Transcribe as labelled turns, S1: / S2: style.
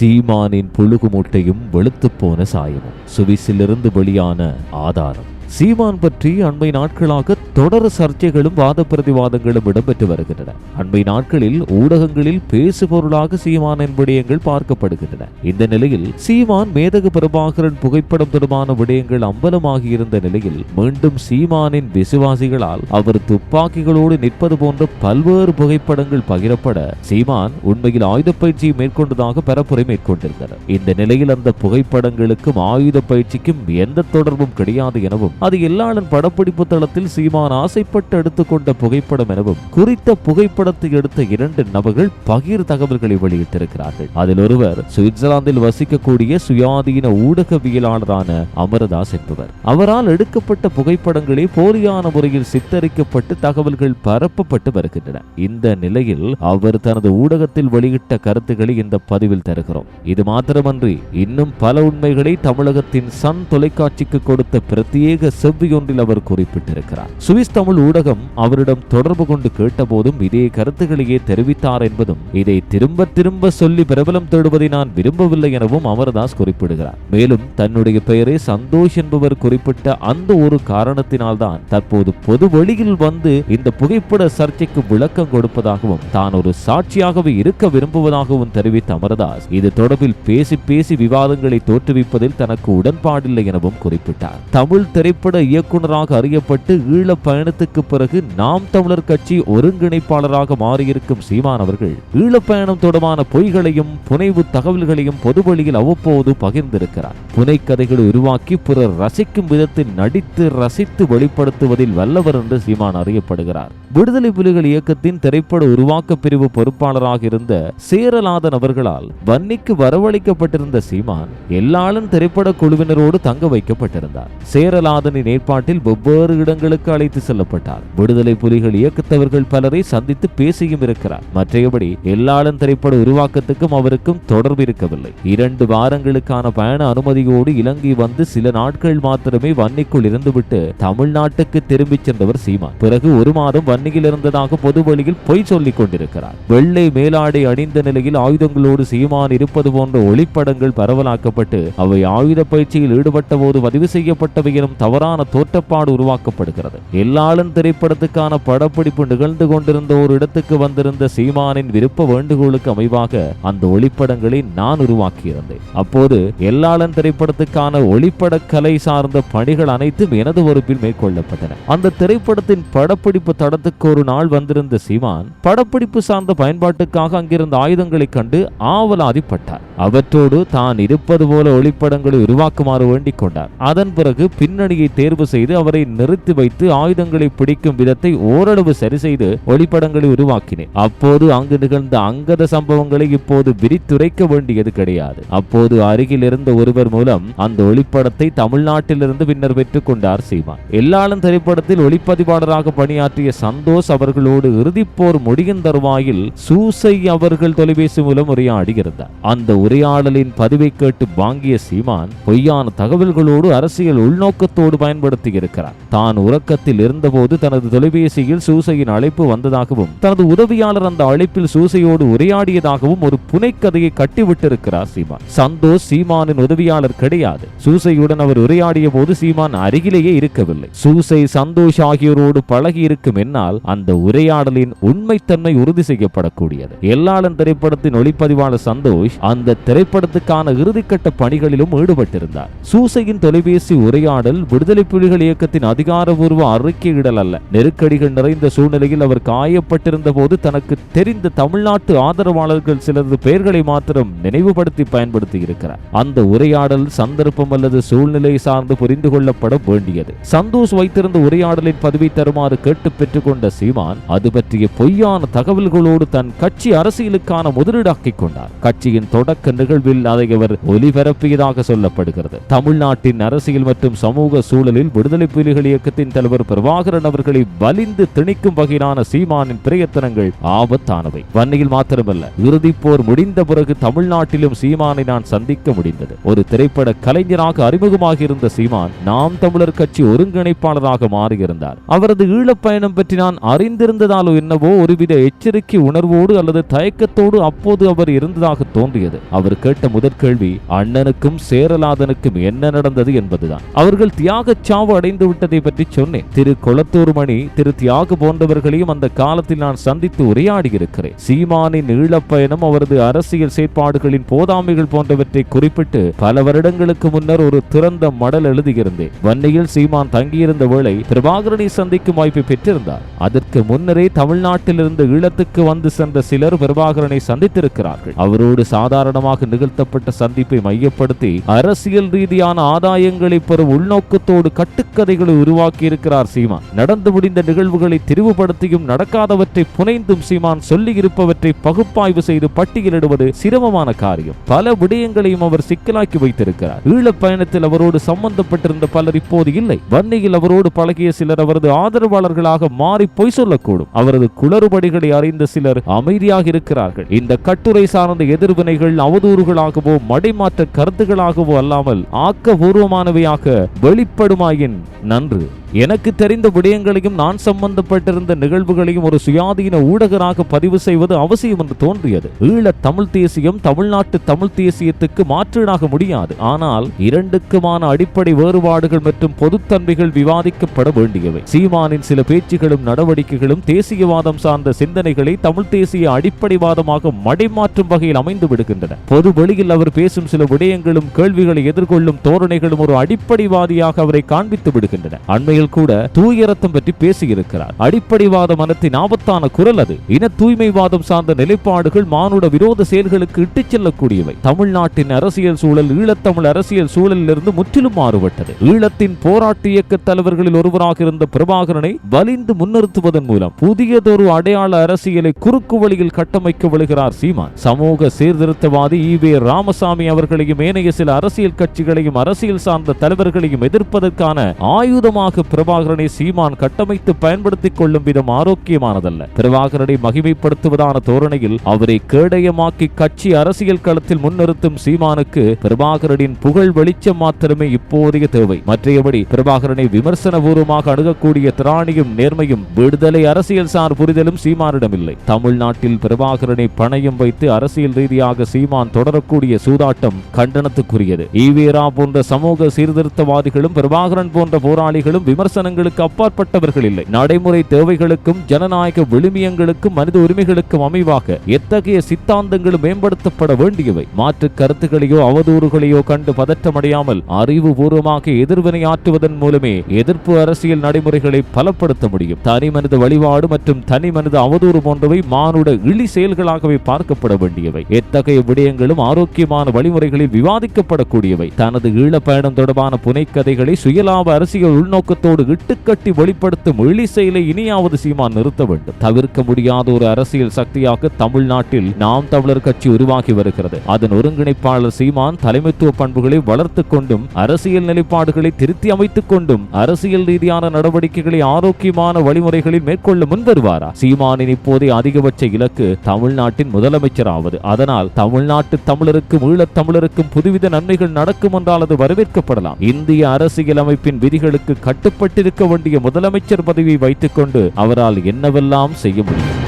S1: சீமானின் புழுகு மூட்டையும் வெளுத்துப்போன சாயமும். சுவிஸிலிருந்து வெளியான ஆதாரம். சீமான் பற்றி அண்மை நாட்களாக தொடர் சர்ச்சைகளும் வாத பிரதிவாதங்களும் இடம்பெற்று வருகின்றன. அண்மை நாட்களில் ஊடகங்களில் பேசுபொருளாக சீமானின் விடயங்கள் பார்க்கப்படுகின்றன. இந்த நிலையில் சீமான் மேதகு பிரபாகரன் புகைப்படம் தொடர்பான விடயங்கள் அம்பலமாகி இருந்த நிலையில் மீண்டும் சீமானின் விசுவாசிகளால் அவர் துப்பாக்கிகளோடு நிற்பது போன்ற பல்வேறு புகைப்படங்கள் பகிரப்பட சீமான் உண்மையில் ஆயுத பயிற்சியை மேற்கொண்டதாக பரப்புரை மேற்கொண்டிருந்தனர். இந்த நிலையில் அந்த புகைப்படங்களுக்கும் ஆயுத பயிற்சிக்கும் எந்த தொடர்பும் கிடையாது எனவும் அது எல்லாளன் படப்பிடிப்பு தளத்தில் சீமான் ஆசைப்பட்டு எடுத்துக்கொண்ட புகைப்படம் எனவும் குறித்த புகைப்படத்தை எடுத்த இரண்டு நபர்கள் பகிர் தகவல்களை வெளியிட்டிருக்கிறார்கள். அதில் ஒருவர் சுவிட்சர்லாந்தில் வசிக்கக்கூடிய சுயாதீன ஊடகவியலாளரான அமரதாஸ் என்பவர். அவரால் எடுக்கப்பட்ட புகைப்படங்களே போலியான முறையில் சித்தரிக்கப்பட்டு தகவல்கள் பரப்பப்பட்டு வருகின்றன. இந்த நிலையில் அவர் தனது ஊடகத்தில் வெளியிட்ட கருத்துக்களை இந்த பதிவில் தருகிறோம். இது மாத்திரமன்றி இன்னும் பல உண்மைகளை தமிழகத்தின் சன் தொலைக்காட்சிக்கு கொடுத்த பிரத்யேக செவ்வியொன்றில் அவர் குறிப்பிட்டிருக்கிறார். சுவிஸ் தமிழ் ஊடகம் அவரிடம் தொடர்பு கொண்டு கேட்டபோதும் இதே கருத்துக்களையே தெரிவித்தார் என்பதும் இதை திரும்ப திரும்ப சொல்லி பிரபலம் தேடுவதை நான் விரும்பவில்லை எனவும் அமரதாஸ் குறிப்பிடுகிறார். மேலும் தன்னுடைய பெயரை சந்தோஷ் என்பவர் குறிப்பிட்ட அந்த ஒரு காரணத்தினால்தான் தற்போது பொது வெளியில் வந்து இந்த புகைப்பட சர்ச்சைக்கு விளக்கம் கொடுப்பதாகவும் தான் ஒரு சாட்சியாகவே இருக்க விரும்புவதாகவும் தெரிவித்த அமரதாஸ் இது தொடர்பில் பேசி பேசி விவாதங்களை தோற்றுவிப்பதில் தனக்கு உடன்பாடில்லை எனவும் குறிப்பிட்டார். தமிழ் திரைப்பட இயக்குனராக அறியப்பட்டு ஈழ பயணத்துக்கு பிறகு நாம் தமிழர் கட்சி ஒருங்கிணைப்பாளராக மாறியிருக்கும் சீமான் அவர்கள் ஈழ பயணம் தொடர்பான பொய்களையும் புனைவு தகவல்களையும் பொதுவழியில் அவ்வப்போது பகிர்ந்திருக்கிறார். புனைக்கதைகளை உருவாக்கி பிறர் ரசிக்கும் விதத்தில் நடித்து ரசித்து வெளிப்படுத்துவதில் வல்லவர் என்று சீமான் அறியப்படுகிறார். விடுதலை புலிகள் இயக்கத்தின் திரைப்பட உருவாக்க பிரிவு பொறுப்பாளராக இருந்த சேரலாதன் அவர்களால் வன்னிக்கு வரவழைக்கப்பட்டிருந்த சீமான் எல்லாளன் திரைப்பட குழுவினரோடு தங்க வைக்கப்பட்டிருந்தார். சேரலாதனின் ஏற்பாட்டில் வெவ்வேறு இடங்களுக்கு அழைத்து செல்லப்பட்டார். விடுதலை புலிகள் இயக்கத்தவர்கள் பலரை சந்தித்து பேசியும் இருக்கிறார். மற்றையபடி எல்லாளன் திரைப்பட உருவாக்கத்துக்கும் அவருக்கும் தொடர்பு இருக்கவில்லை. இரண்டு வாரங்களுக்கான பயண அனுமதியோடு இலங்கை வந்து சில நாட்கள் மாத்திரமே வன்னிக்குள் இருந்துவிட்டு தமிழ்நாட்டுக்கு திரும்பிச் சென்றவர் சீமான். பிறகு ஒரு மாதம் வன்னியில் இருந்ததாக பொது வழியில் பொய் சொல்லிக் கொண்டிருக்கிறார். வெள்ளை மேலாடை அணிந்த நிலையில் ஆயுதங்களோடு சீமான் இருப்பது போன்ற ஒளிப்படங்கள் பரவலாக்கப்பட்டு அவை ஆயுத பயிற்சியில் ஈடுபட்ட போது பதிவு செய்யப்பட்டவை எனும் தவறான தோற்றப்பாடு உருவாக்கப்படுகிறது. எல்லாளன் திரைப்படத்துக்கான படப்பிடிப்பு நிகழ்ந்து கொண்டிருந்த ஒரு இடத்துக்கு வந்திருந்த சீமானின் விருப்ப வேண்டுகோளுக்கு அமைவாக அந்த ஒளிப்படங்களை நான் உருவாக்கியிருந்தேன். அப்போது எல்லாளன் திரைப்படத்துக்கான ஒளிப்பட கலை சார்ந்த பணிகள் அனைத்தும் எனது பொறுப்பில் மேற்கொள்ளப்பட்டன. அந்த திரைப்படத்தின் படப்பிடிப்பு வாரத்துக்கு ஒரு நாள் வந்திருந்த சிவான் படப்பிடிப்பு சார்ந்த பயன்பாட்டுக்காக அங்கிருந்த ஆயுதங்களைக் கண்டு ஆவலாதிப்பட்டார். அவற்றோடு தான் இருப்பது போல ஒளிப்படங்களை உருவாக்குமாறு வேண்டிக் கொண்டார். அதன் பிறகு பின்னணியை தேர்வு செய்து அவரை நிறுத்தி வைத்து ஆயுதங்களை பிடிக்கும் விதத்தை ஓரளவு சரி செய்து ஒளிப்படங்களை உருவாக்கினேன். அப்போது அங்கு நிகழ்ந்த அங்கத சம்பவங்களை இப்போது விரித்துரைக்க வேண்டியது கிடையாது. அப்போது அருகில் இருந்த ஒருவர் மூலம் அந்த ஒளிப்படத்தை தமிழ்நாட்டிலிருந்து பின்னர் பெற்றுக் கொண்டார் சீமான். எல்லாளன் திரைப்படத்தில் ஒளிப்பதிவாளராக பணியாற்றிய சந்தோஷ் அவர்களோடு இறுதிப்போர் முடியும் தருவாயில் சூசை அவர்கள் தொலைபேசி மூலம் உரையாடுகிறார் அந்த உரையாடலின் பதிவை கேட்டு வாங்கிய சீமான் பொய்யான தகவல்களோடு அரசியல் உள்நோக்கத்தோடு பயன்படுத்தி இருக்கிறார் தான் உறக்கத்தில் இருந்தபோது தனது தொலைபேசியில் சூசையின் அழைப்பு வந்ததாகவும் தனது உதவியாளர் அந்த அழைப்பில் சூசையோடு உரையாடியதாகவும் ஒரு புனைக்கதையை கட்டிவிட்டிருக்கிறார் சீமான். சந்தோஷ் சீமானின் உதவியாளர் கிடையாது. சூசையுடன் அவர் உரையாடிய போது சீமான் அருகிலேயே இருக்கவில்லை. சூசை சந்தோஷ் ஆகியோரோடு பழகி இருக்கும் என்னால் அந்த உரையாடலின் உண்மைத்தன்மை உறுதி செய்யப்படக்கூடியது எல்லாளன் திரைப்படத்தின் ஒளிப்பதிவாளர் சந்தோஷ் அந்த திரைப்படத்துக்கான இறுதிக்கட்ட பணிகளிலும் ஈடுபட்டிருந்தார். சூசையின் தொலைபேசி உரையாடல் விடுதலை புலிகள் இயக்கத்தின் அதிகாரபூர்வ அறிக்கையிடல் அல்ல. நெருக்கடிகள் நிறைந்த சூழ்நிலையில் அவர் காயப்பட்டிருந்த போது தனக்கு தெரிந்த தமிழ்நாட்டு ஆதரவாளர்கள் சிலரது பெயர்களை மாத்திரம் நினைவுபடுத்தி பயன்படுத்தி இருக்கிறார். அந்த உரையாடல் சந்தர்ப்பம் அல்லது சூழ்நிலை சார்ந்து புரிந்து கொள்ளப்பட வேண்டியது. சந்தோஷ் வைத்திருந்த உரையாடலின் பதிவை தருமாறு கேட்டு பெற்றுக்கொண்ட சீமான் அது பற்றிய பொய்யான தகவல்களோடு தன் கட்சி அரசியலுக்கான முதலீடாக்கிக் கொண்டார். கட்சியின் தொடக்க நிகழ்வில் அதை அவர் ஒலிபரப்பியதாக சொல்லப்படுகிறது. தமிழ்நாட்டின் அரசியல் மற்றும் சமூக சூழலில் விடுதலை புலிகள் இயக்கத்தின் தலைவர் பிரபாகரன் அவர்களை வலிந்து திணிக்கும் வகையிலான சீமானின் பிரயத்தனங்கள் ஆபத்தானவை. வன்னியில் மாத்திரமல்ல இறுதிப் போர் முடிந்த பிறகு தமிழ்நாட்டிலும் சீமானை நான் சந்திக்க முடிந்தது. ஒரு திரைப்பட கலைஞராக அறிமுகமாக இருந்த சீமான் நாம் தமிழர் கட்சி ஒருங்கிணைப்பாளராக மாறியிருந்தார். அவரது ஈழப்பயணம் பற்றி நான் நான் அறிந்திருந்ததாலோ என்னவோ ஒருவித எச்சரிக்கை உணர்வோடு அல்லது தயக்கத்தோடு அப்போது அவர் இருந்ததாக தோன்றியது. அவர் கேட்ட முதற் கேள்வி அண்ணனுக்கும் சேரலாதனுக்கும் என்ன நடந்தது? என்பதுதான். அவர்கள் தியாகச் சாவு அடைந்து விட்டதை பற்றி சொன்னேன். திரு கொளத்தூர் மணி திரு தியாக போன்றவர்களையும் அந்த காலத்தில் நான் சந்தித்து உரையாடி இருக்கிறேன் சீமானின் ஈழப்பயணம் அவரது அரசியல் செயற்பாடுகளின் போதாமைகள் போன்றவற்றை குறிப்பிட்டு பல வருடங்களுக்கு முன்னர் ஒரு திறந்த மடல் எழுதியிருந்தேன். வன்னியில் சீமான் தங்கியிருந்த வேளை பிரபாகரனை சந்திக்கும் வாய்ப்பை பெற்றிருந்தார். அதற்கு முன்னரே தமிழ்நாட்டிலிருந்து ஈழத்துக்கு வந்து சென்ற சிலர் பிரபாகரனை சந்தித்திருக்கிறார்கள். அவரோடு சாதாரணமாக நிகழ்த்தப்பட்ட சந்திப்பை மையப்படுத்தி அரசியல் ரீதியான ஆதாயங்களை பெறும் உள்நோக்கத்தோடு கட்டுக்கதைகளை உருவாக்கி இருக்கிறார் சீமான். நடந்து முடிந்த நிகழ்வுகளை திரிவுபடுத்தியும் நடக்காதவற்றை புனைந்தும் சீமான் சொல்லி இருப்பவற்றை பகுப்பாய்வு செய்து பட்டியலிடுவது சிரமமான காரியம். பல விடயங்களையும் அவர் சிக்கலாக்கி வைத்திருக்கிறார். ஈழ பயணத்தில் அவரோடு சம்பந்தப்பட்டிருந்த பலர் இப்போது இல்லை. வன்னியில் அவரோடு பழகிய சிலர் அவரது ஆதரவாளர்களாக மாறி பொய் சொல்லக்கூடும். அவரது குளறுபடிகளை அறிந்த சிலர் அமைதியாக இருக்கிறார்கள். இந்த கட்டுரை சார்ந்த எதிர்வினைகள் அவதூறுகளாகவோ மடைமாற்ற கருத்துகளாகவோ அல்லாமல் ஆக்கபூர்வமானவையாக வெளிப்படுமாயின் நன்று. எனக்கு தெரிந்த விடயங்களையும் நான் சம்பந்தப்பட்டிருந்த நிகழ்வுகளையும் ஒரு சுயாதீன ஊடகராக பதிவு செய்வது அவசியம் என்று தோன்றியது. ஈழ தமிழ் தேசியம் தமிழ்நாட்டு தமிழ் தேசியத்துக்கு மாற்றீடாக முடியாது. ஆனால் இரண்டுக்குமான அடிப்படை வேறுபாடுகள் மற்றும் பொதுத்தன்மைகள் விவாதிக்கப்பட வேண்டியவை. சீமானின் சில பேச்சுகளும் நடவடிக்கைகளும் தேசியவாதம் சார்ந்த சிந்தனைகளை தமிழ் தேசிய அடிப்படைவாதமாக மடைமாற்றும் வகையில் அமைந்து விடுகின்றன. பொது வெளியில் அவர் பேசும் சில விடயங்களும் கேள்விகளை எதிர்கொள்ளும் தோரணைகளும் ஒரு அடிப்படைவாதியாக அவரை காண்பித்து விடுகின்றன. அண்மையில் கூட தூய ரத்தம் பற்றி பேசியிருக்கிறார். அடிப்படைவாத மனத்தின் ஆபத்தான குரல் அது. இன தூய்மைவாதம் சார்ந்த நிலைப்பாடுகள் மானுட விரோத செயல்களுக்கு இட்டுச் செல்லக்கூடியவை. தமிழ்நாட்டின் அரசியல் சூழல் ஈழத்தமிழ் அரசியல் சூழலிலிருந்து முற்றிலும் மாறுபட்டது. ஈழத்தின் போராட்ட இயக்க தலைவர்களில் ஒருவராக இருந்த பிரபாகரனை வலிந்து முன்னிறுத்துவதன் மூலம் புதியதொரு அடையாள அரசியலை குறுக்கு வழியில் கட்டமைக்க விழுகிறார் சீமான். சமூக சீர்திருத்தவாதி ஈவே ராமசாமி அவர்களையும் ஏனைய சில அரசியல் கட்சிகளையும் அரசியல் சார்ந்த தலைவர்களையும் எதிர்ப்பதற்கான ஆயுதமாக பிரபாகரனை சீமான் கட்டமைத்து பயன்படுத்திக் கொள்ளும் விதம் ஆரோக்கியமானதல்ல. பிரபாகரனை மகிமைப்படுத்துவதான தோரணையில் அவரை கேடயமாக்கி கட்சி அரசியல் களத்தில் முன்னிறுத்தும் சீமானுக்கு பிரபாகரனின் புகழ் வெளிச்சம் மாத்திரமே இப்போதைய தேவை. மற்றையபடி பிரபாகரனை விமர்சனபூர்வமாக அணுகக்கூடிய திராணியும் நேர்மையும் விடுதலை அரசியல் சார் புரிதலும் சீமானிடம் இல்லை தமிழ்நாட்டில் பிரபாகரனை பணையும் வைத்து அரசியல் ரீதியாக சீமான் தொடரக்கூடிய சூதாட்டம் கண்டனத்துக்குரியது. ஈவேரா போன்ற சமூக சீர்திருத்தவாதிகளும் பிரபாகரன் போன்ற போராளிகளும் விமர்சனங்களுக்கு அப்பாற்பட்டவர்கள் இல்லை. நடைமுறை தேவைகளுக்கும் ஜனநாயக விழுமியங்களுக்கும் மனித உரிமைகளுக்கும் அமைவாக எத்தகைய சித்தாந்தங்களும் மேம்படுத்தப்பட வேண்டியவை. மாற்று கருத்துக்களையோ அவதூறுகளையோ கண்டு பதற்றமடையாமல் அறிவுபூர்வமாக எதிர்வினையாற்றுவதன் மூலமே எதிர்ப்பு அரசியல் நடைமுறைகளை பலப்படுத்த முடியும். தனி மனித வழிபாடு மற்றும் தனி மனித அவதூறு போன்றவை மானுட இழி செயல்களாகவே பார்க்கப்பட வேண்டியவை. எத்தகைய விடயங்களும் ஆரோக்கியமான வழிமுறைகளில் விவாதிக்கப்படக்கூடியவை. தனது ஈழ பயணம் தொடர்பான புனைக்கதைகளை சுயலாப அரசியல் உள்நோக்கத்தோடு இட்டுக்கட்டி வெளிப்படுத்தும் இழி செயலை இனியாவது சீமான் நிறுத்த வேண்டும். தவிர்க்க முடியாத ஒரு அரசியல் சக்தியாக தமிழ்நாட்டில் நாம் தமிழர் கட்சி உருவாகி வருகிறது. அதன் ஒருங்கிணைப்பாளர் சீமான் தலைமைத்துவ பண்புகளை வளர்த்துக் கொண்டும் அரசியல் நிலைப்பாடுகளை திருத்தி அமைத்துக் கொண்டும் அரசியல் ரீதியான நடவடிக்கைகளை ஆரோக்கியமான வழிமுறைகளில் மேற்கொள்ள முன்வருவாரா? சீமானின் இப்போதைய அதிகபட்ச இலக்கு தமிழ்நாட்டின் முதலமைச்சர் ஆவது அதனால் தமிழ்நாட்டு தமிழருக்கும் ஈழத் தமிழருக்கும் புதுவித நன்மைகள் நடக்கும் என்றால் அது வரவேற்கப்படலாம். இந்திய அரசியல் அமைப்பின் விதிகளுக்கு கட்டுப்பட்டிருக்க வேண்டிய முதலமைச்சர் பதவியை வைத்துக்கொண்டு அவரால் என்னவெல்லாம் செய்ய முடியும்?